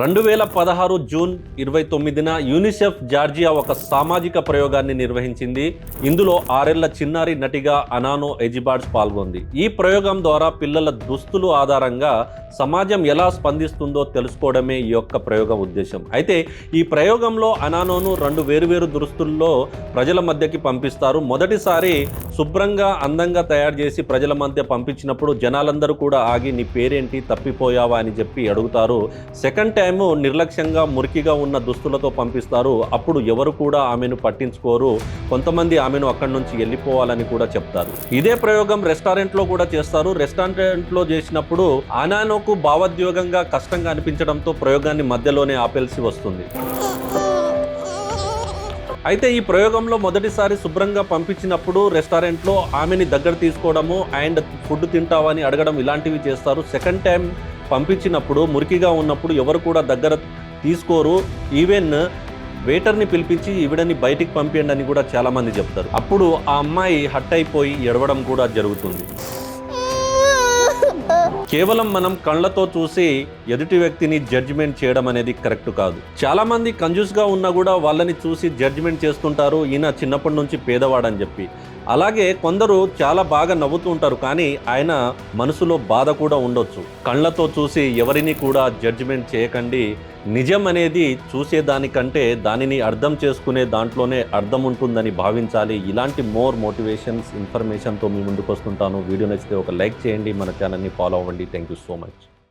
రెండు వేల పదహారు జూన్ ఇరవై తొమ్మిదిన యూనిసెఫ్ జార్జియా ఒక సామాజిక ప్రయోగాన్ని నిర్వహించింది. ఇందులో ఆరేళ్ళ చిన్నారి నటిగా అనానో ఎజిబార్డ్స్ పాల్గొంది. ఈ ప్రయోగం ద్వారా పిల్లల దుస్తులు ఆధారంగా సమాజం ఎలా స్పందిస్తుందో తెలుసుకోవడమే ఈ యొక్క ప్రయోగం ఉద్దేశం. అయితే ఈ ప్రయోగంలో అనానోను రెండు వేరువేరు దుస్తుల్లో ప్రజల మధ్యకి పంపిస్తారు. మొదటిసారి శుభ్రంగా అందంగా తయారు చేసి ప్రజల మధ్య పంపించినప్పుడు జనాలందరూ కూడా ఆగి నీ పేరేంటి? తప్పిపోయావా? అని చెప్పి అడుగుతారు. సెకండ్ టైము నిర్లక్ష్యంగా మురికిగా ఉన్న దుస్తులతో పంపిస్తారు. అప్పుడు ఎవరు కూడా ఆమెను పట్టించుకోరు. కొంతమంది ఆమెను అక్కడి నుంచి వెళ్ళిపోవాలని కూడా చెప్తారు. ఇదే ప్రయోగం రెస్టారెంట్లో కూడా చేస్తారు. రెస్టారెంట్లో చేసినప్పుడు అనానోకు భావోద్వేగంగా కష్టంగా అనిపించడంతో ప్రయోగాన్ని మధ్యలోనే ఆపేల్సి వస్తుంది. అయితే ఈ ప్రయోగంలో మొదటిసారి శుభ్రంగా పంపించినప్పుడు రెస్టారెంట్లో ఆమెని దగ్గర తీసుకోవడము అండ్ ఫుడ్ తింటావని అడగడం ఇలాంటివి చేస్తారు. సెకండ్ టైం పంపించినప్పుడు మురికిగా ఉన్నప్పుడు ఎవరు కూడా దగ్గర తీసుకోరు. ఈవెన్ వెయిటర్ని పిలిపించి ఈవిడని బయటికి పంపియండి అని కూడా చాలామంది చెప్తారు. అప్పుడు ఆ అమ్మాయి హట్ అయిపోయి ఎడవడం కూడా జరుగుతుంది. కేవలం మనం కళ్ళతో చూసి ఎదుటి వ్యక్తిని జడ్జిమెంట్ చేయడం అనేది కరెక్ట్ కాదు. చాలా మంది ఉన్నా కూడా వాళ్ళని చూసి జడ్జిమెంట్ చేస్తుంటారు. ఈయన చిన్నప్పటి నుంచి పేదవాడని చెప్పి. అలాగే కొందరు చాలా బాగా నవ్వుతూ ఉంటారు కానీ ఆయన మనసులో బాధ కూడా ఉండొచ్చు. కళ్ళతో చూసి ఎవరిని కూడా జడ్జిమెంట్ చేయకండి. నిజం అనేది చూసేదానికంటే దానిని అర్థం చేసుకునే దాంట్లోనే అర్థం ఉంటుందని భావించాలి. ఇలాంటి మోర్ మోటివేషన్స్ ఇన్ఫర్మేషన్తో మీ ముందుకు వస్తుంటాను. వీడియో నచ్చితే ఒక లైక్ చేయండి. మన ఛానల్ని ఫాలో అవ్వండి. Thank you so much